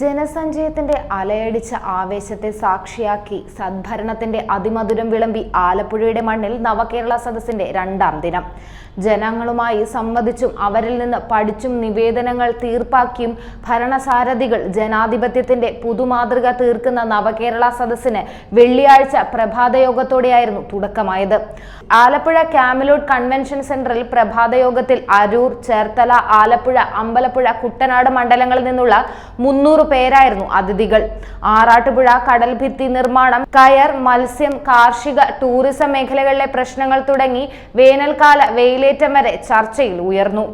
ജനസഞ്ചയത്തിന്റെ അലയടിച്ച ആവേശത്തെ സാക്ഷിയാക്കി സദ്ഭരണത്തിന്റെ അതിമധുരം വിളമ്പി ആലപ്പുഴയുടെ മണ്ണിൽ നവകേരള സദസ്സിന്റെ രണ്ടാം ദിനം. ജനങ്ങളുമായി സംവദിച്ചും അവരിൽ നിന്ന് പഠിച്ചും നിവേദനങ്ങൾ തീർപ്പാക്കിയും ഭരണസാരഥികൾ ജനാധിപത്യത്തിന്റെ പുതുമാതൃക തീർക്കുന്ന നവകേരള സദസ്സിന് വെള്ളിയാഴ്ച പ്രഭാതയോഗത്തോടെയായിരുന്നു തുടക്കമായത്. ആലപ്പുഴ ക്യാമലോഡ് കൺവെൻഷൻ സെന്ററിൽ പ്രഭാതയോഗത്തിൽ അരൂർ ചേർത്തല ആലപ്പുഴ അമ്പലപ്പുഴ കുട്ടനാട് മണ്ഡലങ്ങളിൽ നിന്നുള്ള മുന്നൂറ് പേരായിരുന്നു അതിഥികൾ. ആറാട്ടുപുഴ കടൽഭിത്തി നിർമ്മാണം കയർ മത്സ്യം കാർഷിക ടൂറിസം മേഖലകളിലെ പ്രശ്നങ്ങൾ തുടങ്ങി വേനൽക്കാല വെയിലേറ്റം വരെ ചർച്ചയിൽ ഉയർന്നു.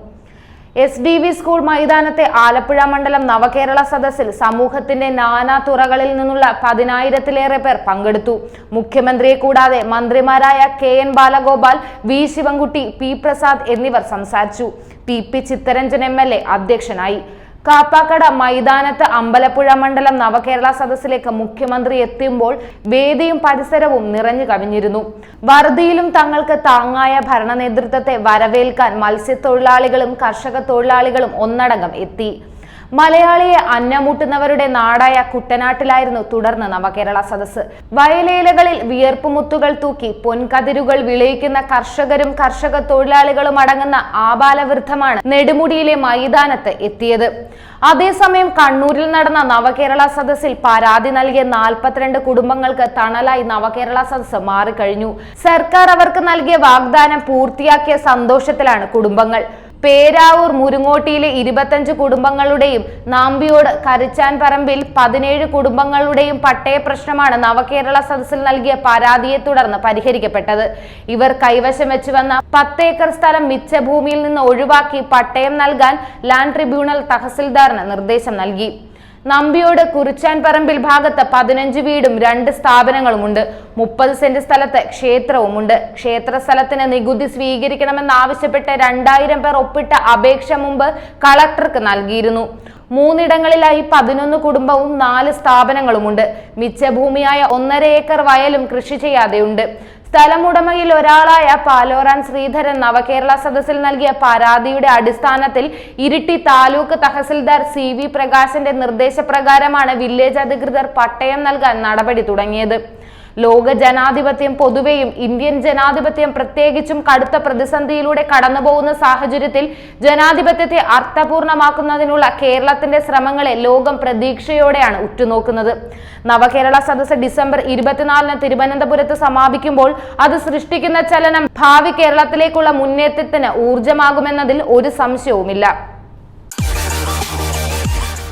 എസ് ഡി വി സ്കൂൾ മൈതാനത്തെ ആലപ്പുഴ മണ്ഡലം നവകേരള സദസ്സിൽ സമൂഹത്തിന്റെ നാനാ തുറകളിൽ നിന്നുള്ള പതിനായിരത്തിലേറെ പേർ പങ്കെടുത്തു. മുഖ്യമന്ത്രിയെ കൂടാതെ മന്ത്രിമാരായ K N Balagopal V Sivankutty P Prasad എന്നിവർ സംസാരിച്ചു. P P Chitharanjan M L A അധ്യക്ഷനായി. കാപ്പാക്കട മൈതാനത്ത് അമ്പലപ്പുഴ മണ്ഡലം നവകേരള സദസ്സിലേക്ക് മുഖ്യമന്ത്രി എത്തുമ്പോൾ വേദിയും പരിസരവും നിറഞ്ഞു കവിഞ്ഞിരുന്നു. വറുതിയിലും തങ്ങൾക്ക് താങ്ങായ ഭരണ നേതൃത്വത്തെ വരവേൽക്കാൻ മത്സ്യത്തൊഴിലാളികളും കർഷക തൊഴിലാളികളും ഒന്നടങ്കം എത്തി. മലയാളിയെ അന്നമൂട്ടുന്നവരുടെ നാടായ കുട്ടനാട്ടിലായിരുന്നു തുടർന്ന് നവകേരള സദസ് വയലേലകളിൽ വിയർപ്പുമുത്തുകൾ തൂക്കി പൊൻകതിരുകൾ വിളയിക്കുന്ന കർഷകരും കർഷക തൊഴിലാളികളും അടങ്ങുന്ന ആബാലവൃദ്ധമാണ് നെടുമുടിയിലെ മൈതാനത്ത് എത്തിയത്. അതേസമയം കണ്ണൂരിൽ നടന്ന നവകേരള സദസ്സിൽ പരാതി നൽകിയ നാൽപ്പത്തിരണ്ട് കുടുംബങ്ങൾക്ക് തണലായി നവകേരള സദസ് മാറിക്കഴിഞ്ഞു. സർക്കാർ അവർക്ക് നൽകിയ വാഗ്ദാനം പൂർത്തിയാക്കിയ സന്തോഷത്തിലാണ് കുടുംബങ്ങൾ. പേരാവൂർ മുരുങ്ങോട്ടിയിലെ ഇരുപത്തഞ്ച് കുടുംബങ്ങളുടെയും നാമ്പിയോട് കരിച്ചാൻ പറമ്പിൽ പതിനേഴ് കുടുംബങ്ങളുടെയും പട്ടയ പ്രശ്നമാണ് നവകേരള സദസ്സിൽ നൽകിയ പരാതിയെ തുടർന്ന് പരിഹരിക്കപ്പെട്ടത്. ഇവർ കൈവശം വെച്ചു വന്ന പത്തേക്കർ സ്ഥലം മിച്ചഭൂമിയിൽ നിന്ന് ഒഴിവാക്കി പട്ടയം നൽകാൻ ലാൻഡ് ട്രിബ്യൂണൽ തഹസിൽദാറിന് നിർദ്ദേശം നൽകി. നമ്പിയോട് കുറിച്ചാൻ പറമ്പിൽ ഭാഗത്ത് പതിനഞ്ച് വീടും രണ്ട് സ്ഥാപനങ്ങളുമുണ്ട്. മുപ്പത് സെന്റ് സ്ഥലത്ത് ക്ഷേത്രവുമുണ്ട്. ക്ഷേത്ര സ്ഥലത്തിന് നികുതി സ്വീകരിക്കണമെന്നാവശ്യപ്പെട്ട് രണ്ടായിരം പേർ ഒപ്പിട്ട അപേക്ഷ മുമ്പ് കളക്ടർക്ക് നൽകിയിരുന്നു. മൂന്നിടങ്ങളിലായി പതിനൊന്ന് കുടുംബവും നാല് സ്ഥാപനങ്ങളുമുണ്ട്. മിച്ചഭൂമിയായ ഒന്നര ഏക്കർ വയലും കൃഷി ചെയ്യാതെയുണ്ട്. സ്ഥലമുടമയിൽ ഒരാളായ പാലോറാൻ ശ്രീധരൻ നവകേരള സദസ്സിൽ നൽകിയ പരാതിയുടെ അടിസ്ഥാനത്തിൽ ഇരിട്ടി താലൂക്ക് തഹസിൽദാർ സി വി പ്രകാശിന്റെ നിർദ്ദേശപ്രകാരമാണ് വില്ലേജ് അധികൃതർ പട്ടയം നൽകാൻ നടപടി തുടങ്ങിയത്. ലോക ജനാധിപത്യം പൊതുവെയും ഇന്ത്യൻ ജനാധിപത്യം പ്രത്യേകിച്ചും കടുത്ത പ്രതിസന്ധിയിലൂടെ കടന്നുപോകുന്ന സാഹചര്യത്തിൽ ജനാധിപത്യത്തെ അർത്ഥപൂർണമാക്കുന്നതിനുള്ള കേരളത്തിന്റെ ശ്രമങ്ങളെ ലോകം പ്രതീക്ഷയോടെയാണ് ഉറ്റുനോക്കുന്നത്. നവകേരള സദസ്സ് ഡിസംബർ ഇരുപത്തിനാലിന് തിരുവനന്തപുരത്ത് സമാപിക്കുമ്പോൾ അത് സൃഷ്ടിക്കുന്ന ചലനം ഭാവി കേരളത്തിലേക്കുള്ള മുന്നേറ്റത്തിന് ഊർജമാകുമെന്നതിൽ ഒരു സംശയവുമില്ല.